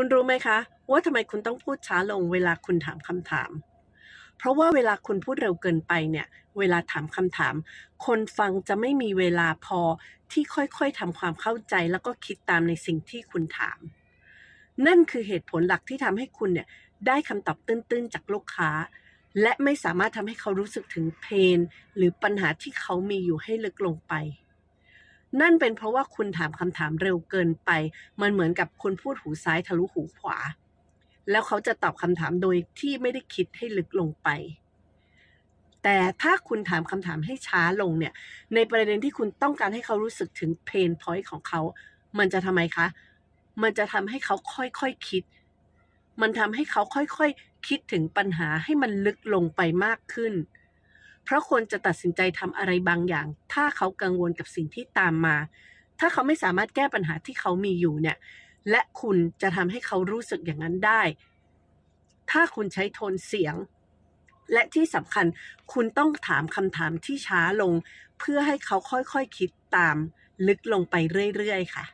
คุณรู้ไหมคะ ว่าทำไมคุณต้องพูดช้าลงเวลาคุณถามคำถาม เพราะว่าเวลาคุณพูดเร็วเกินไปเนี่ย เวลาถามคำถาม คนฟังจะไม่มีเวลาพอที่ค่อยๆทำความเข้าใจแล้วก็คิดตามในสิ่งที่คุณถาม นั่นคือเหตุผลหลักที่ทำให้คุณเนี่ยได้คำตอบตื้นๆจากลูกค้า และไม่สามารถทำให้เขารู้สึกถึงเพนหรือปัญหาที่เขามีอยู่ให้ลึกลงไป นั่นเป็นเพราะว่าคุณถามคำถามเร็วเกินไป มันเหมือนกับคุณพูดหูซ้ายทะลุหูขวา แล้วเขาจะตอบคำถามโดยที่ไม่ได้คิดให้ลึกลงไป แต่ถ้าคุณถามคำถามให้ช้าลงเนี่ย ในประเด็นที่คุณต้องการให้เขารู้สึกถึงเพนพอยต์ของเขา มันจะทำไมคะ มันจะทำให้เขาค่อยๆคคิด มันทำให้เขาค่อยๆคิดถึงปัญหาให้มันลึกลงไปมากขึ้น เพราะคนจะตัดสินใจทำอะไรบางอย่าง ถ้าเขากังวลกับสิ่งที่ตามมา ถ้าเขาไม่สามารถแก้ปัญหาที่เขามีอยู่เนี่ย และคุณจะทำให้เขารู้สึกอย่างนั้นได้ ถ้าคุณใช้โทนเสียง และที่สำคัญคุณต้องถามคำถามที่ช้าลง เพื่อให้เขาค่อยๆคคิดตาม ลึกลงไปเรื่อยๆค่ะ